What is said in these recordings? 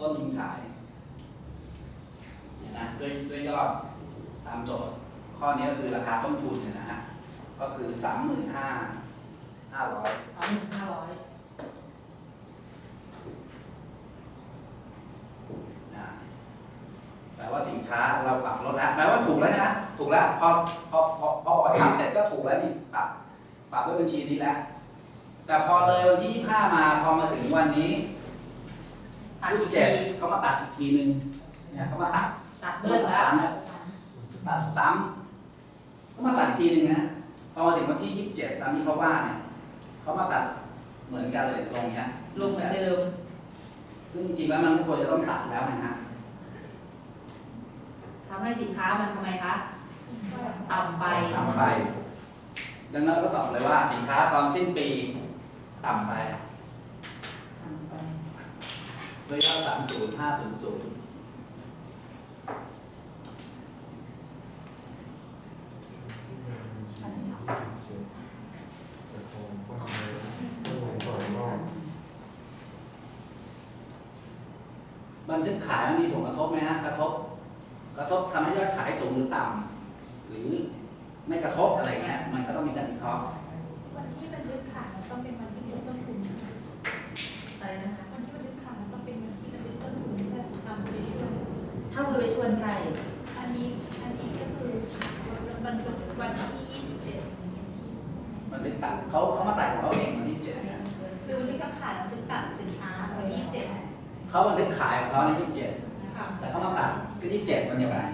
ต้นทุนขายเนี่ยนะด้วยด้วยยอดตามโจทย์ ข้อนี้ก็คือราคาต้นทุนเนี่ยนะฮะก็คือสามหมื่นห้าห้าร้อยสามหมื่นห้าร้อยนะแปลว่าสินค้าเราปรับลดแล้วแปลว่าถูกแล้วนะถูกแล้วพอพอพอพอออกทำเสร็จก็ถูกแล้วนี่ปรับปรับด้วยบัญชีนี้แล้วแต่พอเลยวันที่ 25 มาพอมาถึงวันนี้ ตัดยี่อีสิกบเจ็ดทีเขามาตัดอีกทีนึงเนี่ยเขามาตัดตัดเบิ้ลแล้วตัดซ้ำเขามาตัดอีกทีนึงนะพอมาถึงวันที่ยี่สิบเจ็ดตามที่เขาว่าเนี่ยเขามาตัดเหมือนกันเลยลงเนี้ยลงเหมือนเดิมซึ่งจริงๆแล้วมันไม่ควรจะต้องตัดแล้วนะฮะทำให้สินค้ามันทำไมคะต่ำไปต่ำไป ดังนั้นก็ตอบเลยว่าสินค้าตอนสิ้นปีต่ำไป ด้วยยอดสามศูนย์ห้าศูนย์ศูนย์บันทึกขายมันมีผลกระทบไหมฮะ กระทบ กระทบทำให้ยอดขายสูงหรือต่ำหรือไม่กระทบอะไรเงี้ย มันก็ต้องมีการวิเคราะห์วันที่บันทึกขายมันต้องเป็นทุน อะไรนะคะ วันที่บันทึกขายมันต้องเป็นวันที่บันทึกต้นทุนไม่ใช่ตามบริษัท ถ้ามือไปชวนใช่ อันนี้อันนี้ก็คือ บันทึกวันที่ 27บันทึกตัดเขาเขามาตัดของเขาเองวันที่เจ็ดเนี่ยคือวันที่เขาขายบันทึกตัดสินค้าวันที่27เขาบันทึกขายของเขาในยี่สิบเจ็ดค่ะแต่เขามาตัดก็ยี่สิบเจ็ดวันเดียวกัน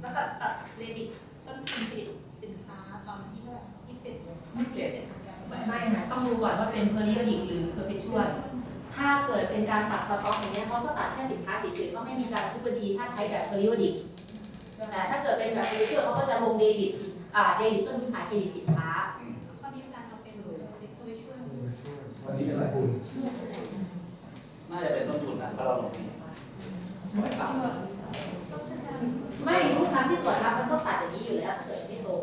แล้วก็ตัดเครดิตต้นทุนผลิตสินค้าตอนที่เท่าไหร่27เลย27เหมือนกันไม่ค่ะต้องดูก่อนว่าเป็นเพอริโอดิกหรือเพอร์เพชวลถ้าเกิดเป็นการตัดสต็อกอย่างเงี้ยเขาก็ตัดแค่สินค้าเฉยๆเขาไม่มีการบันทึกบัญชีถ้าใช้แบบเพอริโอดิกแต่ถ้าเกิดเป็นแบบเพอร์เพชวลเขาก็จะลงเดบิตอ่า เดบิตต้นทุนขายเครดิตสินค้าข้อนี้อาจารย์ทำเป็นหรือเด็กตัวช่วย วันนี้เป็นอะไรน่าจะเป็นต้นทุนนะเพราะเราลงนี่ไม่ต่ำต้องช่วยกันไม่ทุกครั้งที่ตรวจรับมันก็ตัดอย่างนี้อยู่แล้วถ้าเกิดไม่ตรง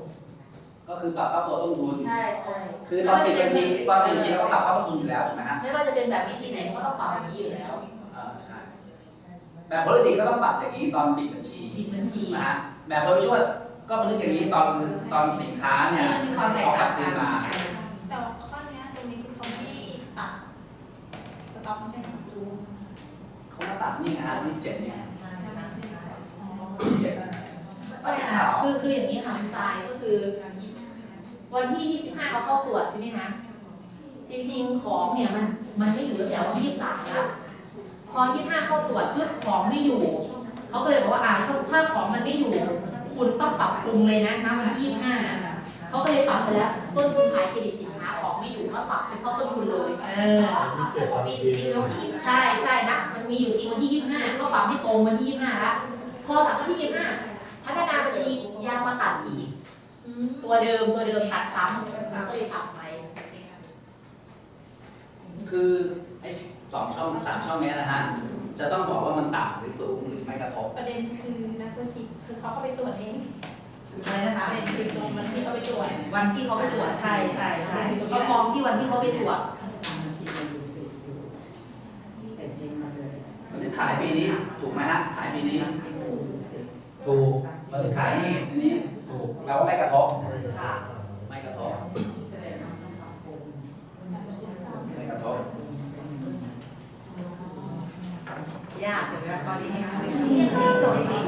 ก็คือปรับเข้าตัวต้นทุน ใช่ใช่ คือตอนปิดบัญชีตอนปิดบัญชีเราก็ปรับเข้าต้นทุนอยู่แล้วถูกไหมฮะไม่ว่าจะเป็นแบบวิธีไหนเขาต้องปรับอย่างนี้อยู่แล้วอ่าใช่แบบโพลิติกก็ต้องปรับอย่างนี้ตอนปิดบัญชีปิดบัญชีนะฮะแบบเพอร์ชวล ก็บันทึกอย่างนี้ตอนตอนสินค้าเนี่ยนี่มันมีความแตกออกกลัต่าบงคืกันนมา แต่ว่าข้อเนี้ยตรงนี้คือเขาไม่ตัดสต็อกใช่ไหมเขามาตัดนี่ไงฮะยี่สิบเจ็ดเนี่ยใช่ใช่ใช่ยี่สิบเจ็ดไม่ค่ะคือคืออย่างนี้ค่ะคุณทรายก็คือ วันที่ 25เขาเข้าตรวจใช่ไหมคะจริงๆของเนี่ยมันมันไม่อยู่ตั้งแต่วันที่23แล้วพอ 25 เข้าตรวจปุ๊บของไม่อยู่เขาก็เลยบอกว่าอ่าถ้าถ้าของมันไม่อยู่ คุณต้องปรับปรุงเลยนะนะวันที่ 25เขาก็เลยปรับไปแล้วต้นทุนขายเครดิตสินค้าของไม่อยู่ก็ปรับเป็นเข้าต้นทุนเลยเออมีจริงแล้วดีใช่ใช่นะมันมีอยู่จริงวันที่ 25เขาปรับให้ตรงวันที่ 25ละพอหลังวันที่ 25พนักงานบัญชียังมาตัดอีก ตัวเดิมตัวเดิมตัดซ้ำก็เลยปรับไปคือไอ้สองช่องสามช่องเนี้ยนะฮะ จะต้องบอกว่ามันต่ำหรือสูงหรือไม่กระทบประเด็นคือนักบัญชีคือเขาเข้าไปตรวจเองอะไรนะคะ ประเด็นคือตรงมันที่เขาไปตรวจวันที่เขาไปตรวจใช่ใช่ใช่ก็มองที่วันที่เขาไปตรวจมันจะขายปีนี้ถูกไหมฮะขายปีนี้ ถูกมันจะขายนี่อันนี้ถูกเราก็ไม่กระทบค่ะ ไม่กระทบไม่กระทบ ยากเลยนะตอนนี้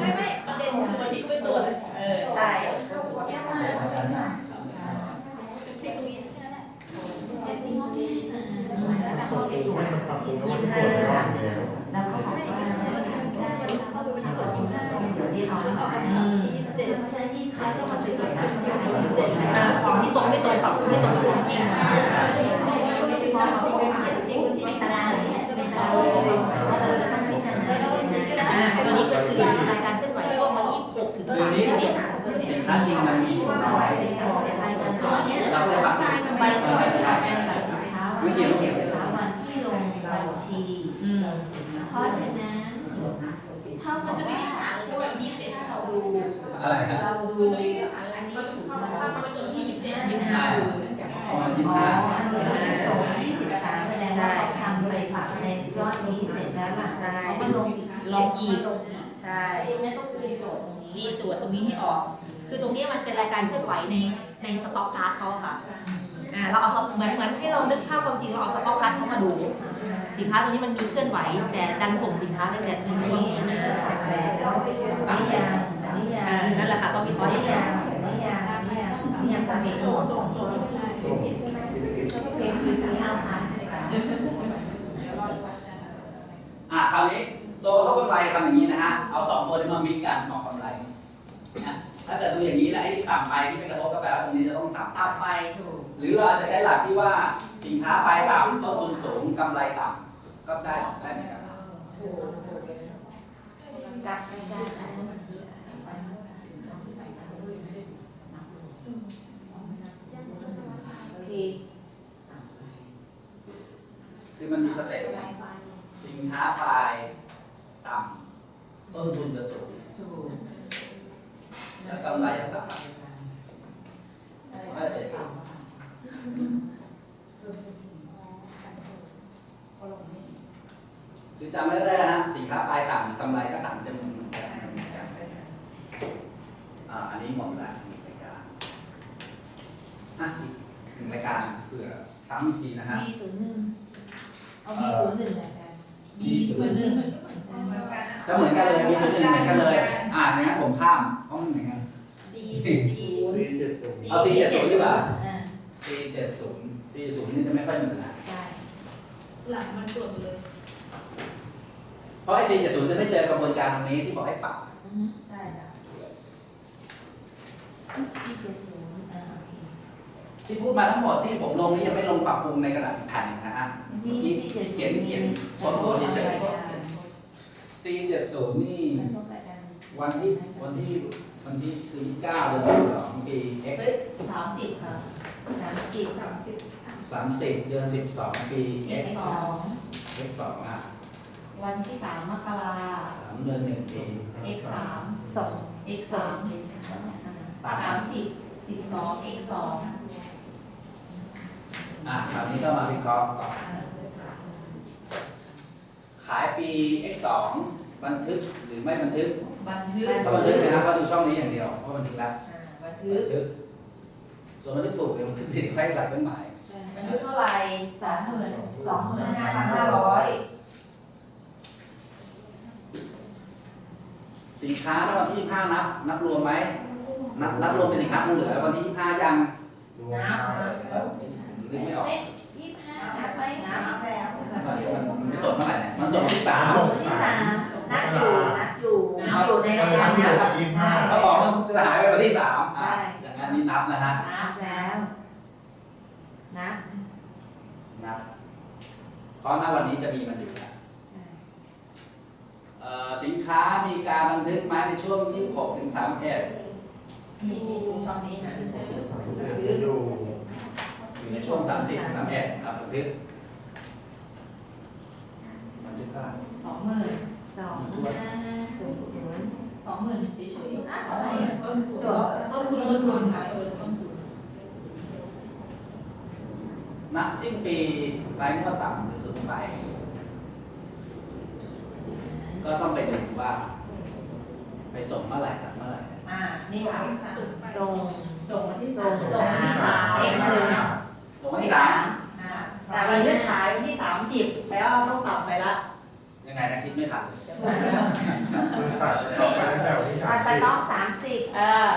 ไม่ไม่ประเด็นคือวันที่เขาไปตรวจเออใช่ที่ตรงนี้แค่นั้นแจ็ดสิบนาทีแล้วก็บอกว่าเขาดูวันที่ตรวเดี๋ยวที่เราแล้วก็เอาวันไปที่ยี่สิบเจ็ดเพราะฉะนั้นยี่สิบห้ก็มาไปตรวจนักที่ยี่สิบเจ็ดของที่ตรงไม่ตรงปรับไม่ตรงกับของจริงจริง ปรับไปกับไปที่ไม่ได้ไม่เกี่ยวไม่เกี่ยววันที่ลงบัญชีอืม เพราะฉะนั้นถ้ามันจะมีปัญหาเลยที่แบบยี่สิบเจ็ดถ้าเราดูอะไรฮะเราดูอันนี้ถือว่าเขาไปตรวจที่ยี่สิบเจ็ดยี่สิบห้าประมาณยี่สิบห้าส่ง23แนนแล้วเขาทำไปฝากในนี้เสร็จแล้วหลังจากนั้นเขาก็ลงอีกลงอีกใช่นี่ต้องตีโจทย์ตรงนี้ดีจวดตรงนี้ให้ออก คือตรงนี้มันเป็นรายการเคลื่อนไหวในในสต็อกการ์ดเขาค่ะ อ่าเราเอาเหมือนเหมือนให้เรานึกภาพความจริงเราเอาสต็อกการ์ดเข้ามาดู สินค้าตัวนี้มันมีเคลื่อนไหว แต่ดันส่งสินค้าไปแต่ทีนนี้นี้อันนี้ก็ตัดแบบแล้วอันนี้ยังอันนี้ยังอ่านั่นแหละค่ะต้องมีข้อนนี้นี้ยังอันนี้ยังอันนี้ยังอันนี้ยังตัดโจทย์ส่งส่งเพลงคือที่เอาค่ะอะคราวนี้ตัวกระทบกำไรทำอย่างนี้นะฮะเอาสองตัวนี้มามิกกันออก ค้าปลายต่ำต้นทุนสูงกำไรต่ำก็ได้ได้เหมือนกันกลับไปกันโอเคคือมันมีสเต็ปไงสินค้าปลายต่ำต้นทุนจะสูง ถูก แล้วกำไรจะต่ำก็จะเป็น คือจำไม่ได้นะฮะสินค้าปลายต่ำกำไรก็ต่ำจะเหมือนกันอ่าอันนี้หมดแล้วหนึ่งรายการอะอีกหนึ่งรายการเผื่อซ้ำอีกทีนะฮะมีศูนย์หนึ่งเอามีศูนย์หนึ่งเหมือนกันมีส่วนหนึ่งก็เหมือนกันเลยมีส่วนหนึ่งเหมือนกันเลย อ่าอย่างนั้นผมข้ามเพราะมันเหมือนกันดีดีสี่เจ็ดศูนย์เอา C 70ดีกว่า อ่า C 70 C 0นี่จะไม่ค่อยเหมือนนะใช่ หลังมันตรวจเลย เพราะไอ้ C 70จะไม่เจอกระบวนการตรงนี้ที่บอกให้ปรับอือฮึใช่ค่ะที่เจ็ดศูนย์อ่าโอเคที่พูดมาทั้งหมดที่ผมลงนี่ยังไม่ลงปรับปรุงในกระดาษอีกแผ่นหนึ่งนะฮะมีสี่เจ็ดศูนย์เขียนเขียนขอโทษเฉย C 70นี่ขอโทษรายการวันที่วันที่วันที่คือ9เดือน12ปี X เอ้ยสามสิบค่ะสามสิบสามสิบ30เดือน12ปี X สอง X 2อะ วันที่สามมกรา3เดือน1ปี x สาม สอง x สามสามสิบสิบสอง x สองอะคราวนี้ก็มาวิเคราะห์ต่อขายปี X 2บันทึกหรือไม่บันทึกบันทึกถ้าบันทึกนะครับก็ดูช่องนี้อย่างเดียวเพราะบันทึกแล้วอ่าบันบัทึกนทึก ส่วนบันทึกถูกหรือบันทึกผิดค่อยใส่เครื่องหมาย บันทึกเท่าไหร่สองหมื่นสองหมื่นห้าพันห้าร้อย สินค้าณวันที่25นับ นับรวมไหมนับนับรวมเป็นสินค้าคงเหลือวันที่25ยังรวมห้านึกไม่ออกยี่สิบห้านับไปน้ำแล้วมันมันไม่สดเมื่อไหร่เนี่ยมันสดวันที่วันที่สามนับอยู่นับอยู่นับอยู่ในวัรานยนั้การนที่นัเหบลือยี่สิบห้า3ถ้าของมันจะหายไปวันที่3อะใช่อย่างนั้นนี่นับนะฮะนับแล้วนับนับเพราะณวันนี้จะมีมันอยู่แล้วใช่เอ่อ สินค้ามีการบันทึกไหมในช่วง 26ถึง31นี่นี่ดูช่องนี้นะจะอยู่อยู่ในช่วง 30ถึง31ครับบันทึกบันทึกเท่าไหร่สองหมื่นสองห้าห้าศูนย์ศูนย์สองหมื่นเฉยอะอะไรอะต้นทุนโจทย์ต้นทุนต้นทุนขายเออต้นทุนณสิ้นปีรายงวดต่ำหรือสูงไป ก็ต้องไปดูว่า ไปส่งเมื่อไหร่ตัดเมื่อไหร่อ่า นี่ค่ะส่งส่งวันที่ส่สางมสามเอ็กหนึ่งส่งวันที่สามอ่าแต่วันเลื่อนขายวันที่สามสิบแล้วต้องปรับไปละยังไงนะคิดไม่ทันคือตัดต่อไปตั้งแต่วันที่ตัสาดมสสิบต็อกสามสิบ เออ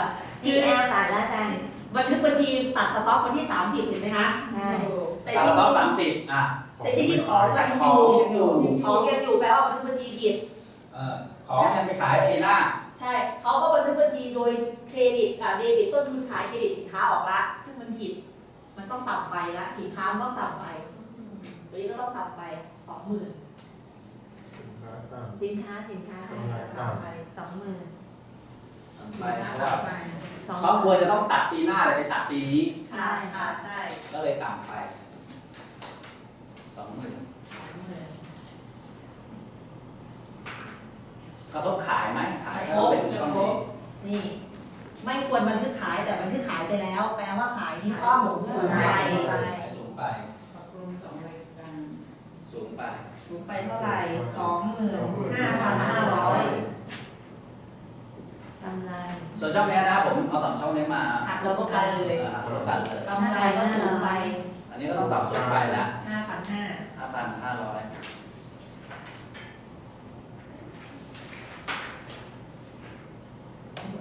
GL ตัดแล้วอาจารย์บันทึกบัญชีตัดสต็อกวันที่สามสิบเห็นไหมคะ ใช่แต่ตัดจริงต้องสามสิบอะๆแต่จริงๆของมันยังอยู่ ของยังอยู่แปลว่าบันทึกบัญชีผิด เออของยังไปขายปีหน้าใช่เขาก็บันทึกบัญชีโดยเครดิตอะเดบิตต้นทุนขายเครดิตสินค้าออกละซึ่งมันผิด มันต้องต่ำไปละสินค้ามันต้องต่ำไปตัวนี้ก็ต้องต่ำไปสองหมื่นสินค้าสินค้าต่ำไปสองหมื่นไปเพราะว่าสองครอบครัวจะต้องตัดปีหน้าเลยไปตัดปีนี้ค่ะค่ะใช่ ก็เลยต่ำไปสองหมื่น กระทบขายไหมขายก็เป็นช่องนี้นี่ ไม่ควรบันทึกขายแต่บันทึกขายไปแล้ว แปลว่าขายที่ต้องสูงไปสูงไปสูงไปสูงไปเท่าไหร่สองหมื่นห้าพันห้าร้อยกำไรส่วนช่องเนี้ยนะผมเอาสองช่องนี้มาหักเราก็ไปเลยเอ่อลดกันเลยกำไรก็สูงไป อันนี้ก็ต้องปรับสูงไปละห้าพันห้าห้าพันห้าร้อย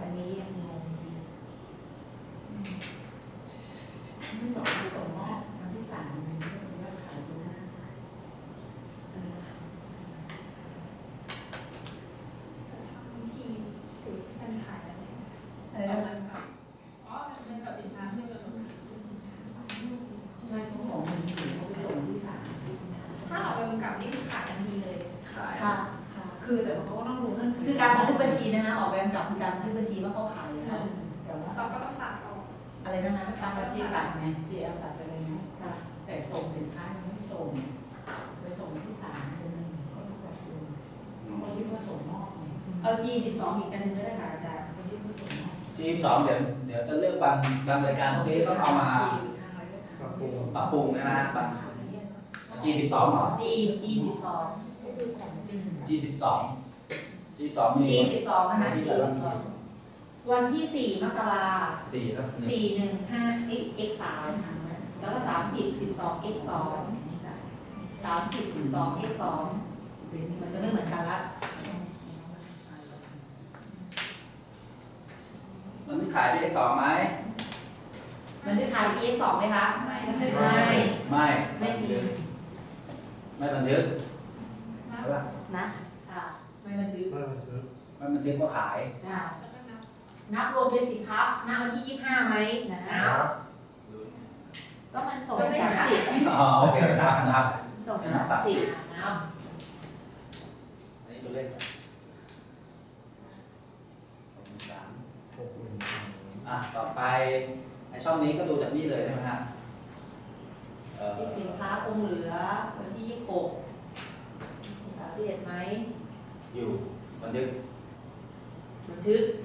อันนี้ยังงงดี ไม่บอกผสมว่าวันที่สามมันไม่เป็นยอดขายตัวหน้า บัญชีถือที่เป็นขายแล้วเนี่ย อะไร เอา นะ เงินกับอ๋อเงินกับสินค้าที่เป็นสินค้า ใช่เขาบอกมันอยู่เขาไปส่งวันที่สาม ถ้าออกไปกำกับนี่คือขายทันทีเลย ขาย ค่ะค่ะ คือแต่ว่าเขาก็ต้องรู้เงื่อนไข คือการบันทึกบัญชีนะคะออกแบบกับคือการบันทึกบัญชีว่าเขาขายแล้ว แต่ว่า เราก็ต้องตัดออก อะไรนะคะ ทำอาชีพตัดไง GL ตัดไปเลยไง ค่ะ แต่ส่งสินค้ายังไม่ส่ง ไปส่งวันที่สามเดือนหนึ่งก็ต้องปรับปรุง อืม เขาคิดว่าส่งมอบไง เอา G สิบสองอีกอันหนึงก็ได้ค่ะอาจารย์เขาคิดว่าส่งมอบที่สองเดี๋ยวเดี๋ยวจะเลือกบางบางรายการพวกนี้ต้องเอามาปรับปรุงใช่ไหมบาง G สิบสองเหรอ G G สิบสอง G สิบสอง G สิบสองมี G สิบสองนะคะ G สิบสองวันที่สี่มกราสี่ครับหนึ่งสี่หนึ่งห้า x x สามแล้วก็สามสิบสิบสอง x สองสามสิบสิบสอง x สองมันจะไม่เหมือนกันละ มันที่ขายที่ X สองไหมมันคือขาย x สองไหมคะไม่ไม่ ไม่ ไม่มีไม่บันทึกใช่ปะนะค่ะไม่บันทึกเพิ่มซื้อไม่บันทึกก็ขายจ้าแล้วก็นับนับรวมเป็นสินค้าหน้าวันที่ยี่สิบห้าไหมนันะบก็มันส่งก็ไม่สามหาสิบอ๋อโอเคนับนับส่งสามสิบนับอันนี้ตัวเลขสาม หกหมื่น อะต่อไปไอช่องนี้ก็ดูจากนี่เลยใช่ไหมฮะเอ่อที่สินค้าคงเหลือวันที่ยี่สิบหกสามสิบเอ็ดไหมอยู่บันทึกบันทึกอ